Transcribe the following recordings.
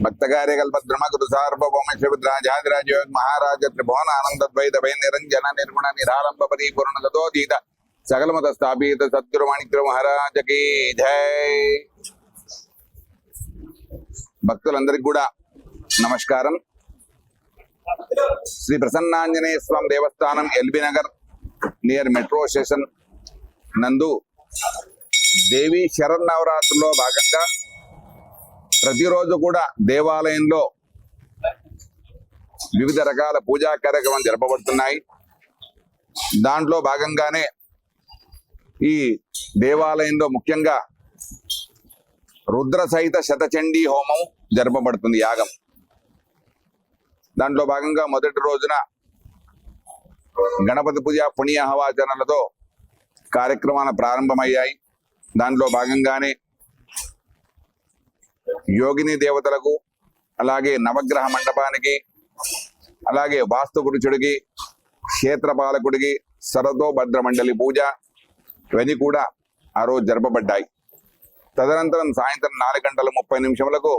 భక్తకార్యకల్పద్రమ గురు సార్వభౌమ శివద్రాజాదిరాజ మహారాజ త్రిభువన ఆనందద్వైత భయ నిరంజన నిర్గుణ నిరారంభ పరిపూర్ణ సతోతీత సకలమత స్థాపిత సద్గురు మాణిక్య మహారాజకి జై భక్తులందరికీ కూడా నమస్కారం. Shri Prasannanjaneya Swamy Devasthanam LB Nagar near metro station నందు దేవి శరన్నవరాత్రిలో భాగంగా ప్రతిరోజు కూడా దేవాలయంలో వివిధ రకాల పూజా కార్యక్రమాలు జరపబడుతున్నాయి. దాంట్లో భాగంగానే ఈ దేవాలయంలో ముఖ్యంగా రుద్ర సహిత శతచండీ హోమం జరపబడుతుంది యాగం. దాంట్లో భాగంగా మొదటి రోజున గణపతి పూజ పుణ్యాహవాచనలతో కార్యక్రమాలు ప్రారంభమయ్యాయి. దాంట్లో భాగంగానే యోగిని దేవతలకు అలాగే నవగ్రహ మండపానికి అలాగే వాస్తు గురుచుడికి క్షేత్రపాలకుడికి శరదోభద్ర మండలి పూజ ఇవన్నీ కూడా ఆ రోజు జరపబడ్డాయి. తదనంతరం సాయంత్రం నాలుగు గంటల ముప్పై నిమిషములకు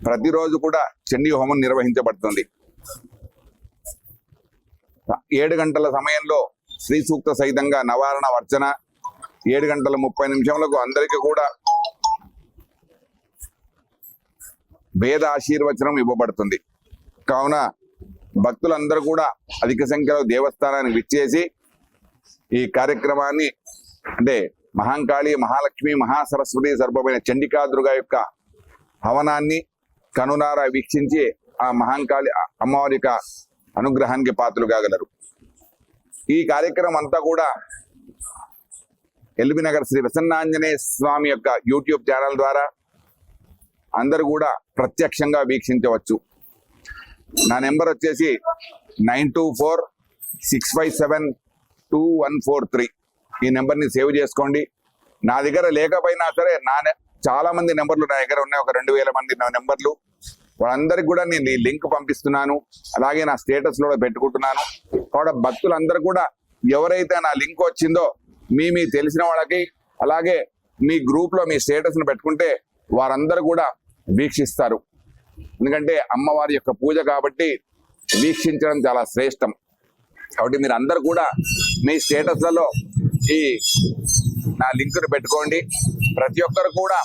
ప్రతిరోజు కూడా చండీ హోమం నిర్వహించబడుతుంది. ఏడు గంటల సమయంలో శ్రీ సూక్త సహితంగా నవారణ వర్చన ఏడు గంటల ముప్పై నిమిషములకు అందరికీ కూడా వేద ఆశీర్వచనం ఇవ్వబడుతుంది. కావున భక్తులందరూ కూడా అధిక సంఖ్యలో దేవస్థానానికి విచ్చేసి ఈ కార్యక్రమాన్ని అంటే మహాంకాళి మహాలక్ష్మి మహాసరస్వతి సర్వమైన చండికాదుర్గా యొక్క హవనాన్ని కనునారా వీక్షించి ఆ మహాంకాళి అమ్మవారి యొక్క అనుగ్రహానికి పాత్రలు కాగలరు. ఈ కార్యక్రమం అంతా కూడా ఎల్బీ నగర్ శ్రీ ప్రసన్నాంజనేయ స్వామి యొక్క యూట్యూబ్ ఛానల్ ద్వారా అందరూ కూడా ప్రత్యక్షంగా వీక్షించవచ్చు. నా నెంబర్ వచ్చేసి nine two four six five seven two one four three. ఈ నెంబర్ని సేవ్ చేసుకోండి. నా దగ్గర లేకపోయినా సరే నా చాలా మంది నెంబర్లు నా దగ్గర ఉన్నాయి. ఒక రెండు వేల మంది నా నెంబర్లు. వాళ్ళందరికీ కూడా నేను ఈ లింక్ పంపిస్తున్నాను. అలాగే నా స్టేటస్ కూడా పెట్టుకుంటున్నాను. కాబట్టి భక్తులందరూ కూడా ఎవరైతే నా లింక్ వచ్చిందో మీ మీ తెలిసిన వాళ్ళకి అలాగే మీ గ్రూప్లో మీ స్టేటస్ను పెట్టుకుంటే వారందరూ కూడా వీక్షిస్తారు. ఎందుకంటే అమ్మవారి యొక్క పూజ కాబట్టి వీక్షించడం చాలా శ్రేష్టం. కాబట్టి మీరు అందరు కూడా మీ స్టేటస్లలో ఈ నా లింకును పెట్టుకోండి. ప్రతి ఒక్కరు కూడా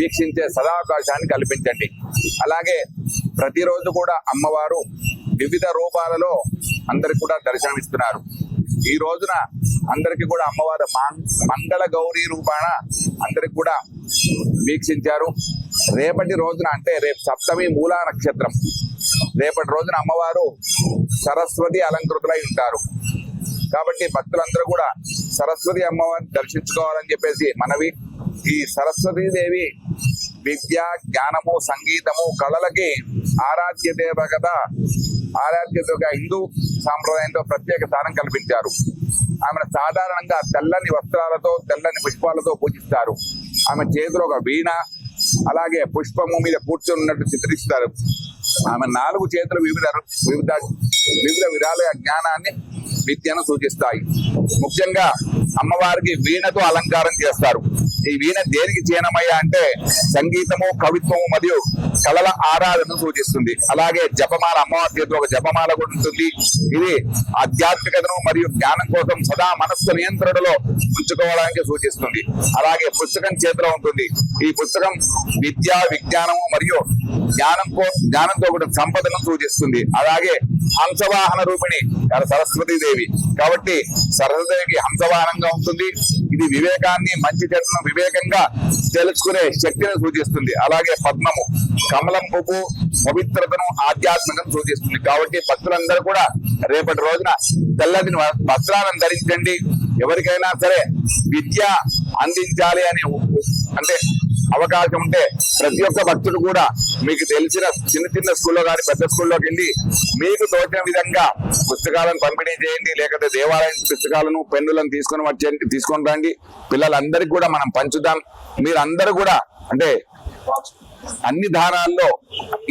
వీక్షించే సదావకాశాన్ని కల్పించండి. అలాగే ప్రతిరోజు కూడా అమ్మవారు వివిధ రూపాలలో అందరికి కూడా దర్శనమిస్తున్నారు. ఈ రోజున అందరికి కూడా అమ్మవారు మాం- మంగళ గౌరీ రూపాన అందరికి కూడా వీక్షించారు. రేపటి రోజున అంటే రేపు సప్తమి మూలా నక్షత్రం. రేపటి రోజున అమ్మవారు సరస్వతి అలంకృతులై ఉంటారు. కాబట్టి భక్తులందరూ కూడా సరస్వతి అమ్మవారిని దర్శించుకోవాలని చెప్పేసి మనవి. ఈ సరస్వతీ దేవి విద్య జ్ఞానము సంగీతము కళలకి ఆరాధ్య దేవ కదా. ఆరాధ్య హిందూ సాంప్రదాయంతో ప్రత్యేక స్థానం కల్పించారు. ఆమెను సాధారణంగా తెల్లని వస్త్రాలతో తెల్లని పుష్పాలతో పూజిస్తారు. ఆమె చేతిలో ఒక వీణ అలాగే పుష్పము మీద కూర్చొని ఉన్నట్టు చిత్రిస్తారు. ఆమె నాలుగు చేతులు వివిధ వివిధ వివిధ విధాలుగా జ్ఞానాన్ని విద్యను సూచిస్తాయి. ముఖ్యంగా అమ్మవారికి వీణతో అలంకారం చేస్తారు. ఈ వీణ దేనికి చేయనమయ్యా అంటే సంగీతము కవిత్వము మరియు కళల ఆరాధనను సూచిస్తుంది. అలాగే జపమాల అమ్మవారి చేతిలో ఒక జపమాల కూడా ఉంటుంది. ఇది ఆధ్యాత్మికతను మరియు జ్ఞానం కోసం సదా మనస్సు నియంత్రణలో ఉంచుకోవడానికి సూచిస్తుంది. అలాగే పుస్తకం చేతిలో ఉంటుంది. ఈ పుస్తకం విద్య విజ్ఞానము మరియు జ్ఞానం కో జ్ఞానంతో కూడా సంపదను సూచిస్తుంది. అలాగే హంసవాహన రూపిణి సరస్వతి దేవి కాబట్టి సరస్వతిదేవికి హంసవాహనంగా ఉంటుంది. ఇది వివేకాన్ని మంచి చెడును వివేకంగా తెలుసుకునే శక్తిని సూచిస్తుంది. అలాగే పద్మము కమలం పువ్వు పవిత్రతను ఆధ్యాత్మికను సూచిస్తుంది. కాబట్టి భక్తులందరూ కూడా రేపటి రోజున తెల్లటి వస్త్రాలను ధరించండి. ఎవరికైనా సరే విద్య అందించాలి అని అంటే అవకాశం ఉంటే ప్రతి ఒక్క భక్తుడు కూడా మీకు తెలిసిన చిన్న చిన్న స్కూల్లో కానీ పెద్ద స్కూల్లోకి వెళ్ళి మీకు తోచిన విధంగా పుస్తకాలను పంపిణీ చేయండి. లేకపోతే దేవాలయం పుస్తకాలను పెన్నులను తీసుకొని వచ్చేయండి తీసుకొని రండి. పిల్లలందరికీ కూడా మనం పంచుదాం. మీరందరూ కూడా అంటే అన్ని దానాల్లో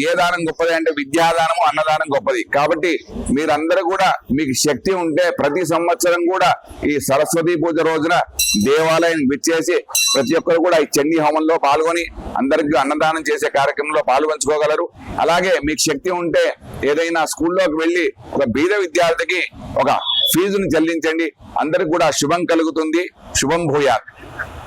ఏ దానం గొప్పది అంటే విద్యాదానము అన్నదానం గొప్పది. కాబట్టి మీరందరూ కూడా మీకు శక్తి ఉంటే ప్రతి సంవత్సరం కూడా ఈ సరస్వతి పూజ రోజున దేవాలయం విచ్చేసి ప్రతి ఒక్కరు కూడా ఈ చండీ హోమంలో పాల్గొని అందరికీ అన్నదానం చేసే కార్యక్రమంలో పాల్గొంచుకోగలరు అలాగే మీకు శక్తి ఉంటే ఏదైనా స్కూల్లోకి వెళ్ళి ఒక బీద విద్యార్థికి ఒక ఫీజును చెల్లించండి. అందరికి కూడా శుభం కలుగుతుంది. శుభం భూయాత్.